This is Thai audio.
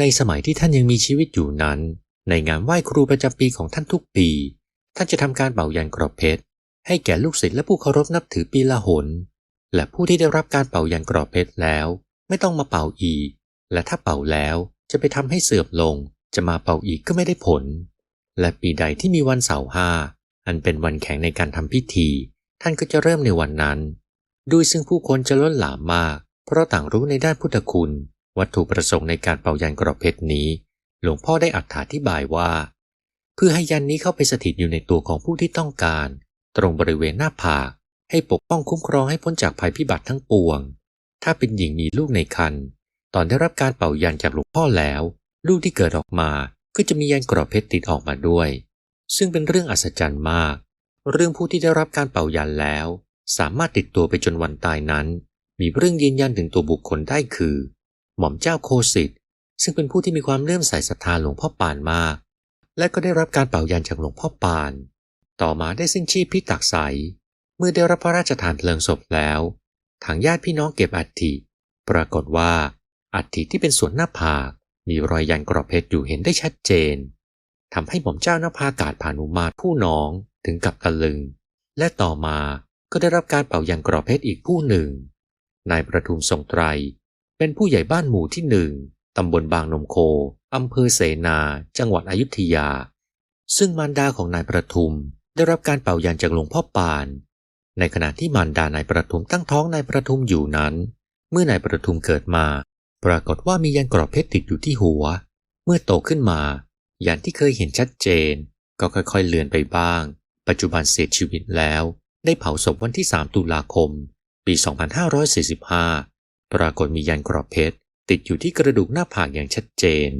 ในสมัยที่ท่านยังมีชีวิตอยู่นั้น ในงานไหว้ครูประจำปีของท่านทุกปี ท่านจะทำการเป่ายันกรอบเพชรให้แก่ลูกศิษย์และผู้เคารพนับถือปีละหน และผู้ที่ได้รับการเป่ายันกรอบเพชรแล้ว ไม่ต้องมาเป่าอีก และถ้าเป่าแล้วจะไปทำให้เสื่อมลง จะมาเป่าอีกก็ไม่ได้ผล และปีใดที่มีวันเสาร์ห้าอันเป็นวันแข็งในการทำพิธี ท่านก็จะเริ่มในวันนั้น ด้วยซึ่งผู้คนจะล้นหลามมาก เพราะต่างรู้ในด้านพุทธคุณ วัตถุประสงค์ในการเป่ายันกรอบเพชรนี้ หลวงพ่อได้อธิบายว่า เพื่อให้ยันนี้เข้าไปสถิตอยู่ในตัวของผู้ที่ต้องการ ตรงบริเวณหน้าผากให้ปกป้องคุ้มครองให้พ้นจากภัยพิบัติทั้งปวง ถ้าเป็นหญิงมีลูกในครรภ์ตอนได้รับการเป่ายันจากหลวงพ่อแล้ว ลูกที่เกิดออกมาก็จะมียันกรอบเพชรติดออกมาด้วย ซึ่งเป็นเรื่องอัศจรรย์มาก เรื่องผู้ที่ได้รับการเป่ายันแล้ว สามารถติดตัวไปจนวันตายนั้น มีเรื่องยืนยันถึงตัวบุคคลได้คือ หม่อมเจ้าโคสิตซึ่งเป็นผู้ที่มีความเลื่อมใสศรัทธาหลวงพ่อปานมาก และก็ได้รับการเป่ายันจากหลวงพ่อปาน ต่อมาได้สิ้นชีพพิตักใส เมื่อได้รับพระราชทานเพลิงศพแล้ว ทางญาติพี่น้องเก็บอัฐิ ปรากฏว่าอัฐิที่เป็นส่วนหน้าผากมีรอยยันกรอบเพชรอยู่เห็นได้ชัดเจนทำให้หม่อมเจ้านภากาศพานุมาตรผู้น้องถึงกับตะลึง และต่อมาก็ได้รับการเป่ายันกรอบเพชรอีกผู้หนึ่ง นายประทุมทรงไตร เป็นผู้ใหญ่บ้านหมู่ที่หนึ่งตำบลบางนมโค อำเภอเสนา จังหวัดอยุธยา ซึ่งมารดาของนายประทุมได้รับการเป่ายันจากหลวงพ่อปาน ในขณะที่มารดานายประทุมตั้งท้องนายประทุมอยู่นั้น เมื่อนายประทุมเกิดมา ปรากฏว่ามียันกรอบเพชรติดอยู่ที่หัว เมื่อโตขึ้นมา ยันที่เคยเห็นชัดเจน ก็ค่อยๆเลือนไปบ้าง ปัจจุบันเสียชีวิตแล้ว ได้เผาศพวันที่ 3 ตุลาคม ปี 2545 ปรากฏมียันกรอบเพชรติดอยู่ที่กระดูกหน้าผากอย่างชัดเจน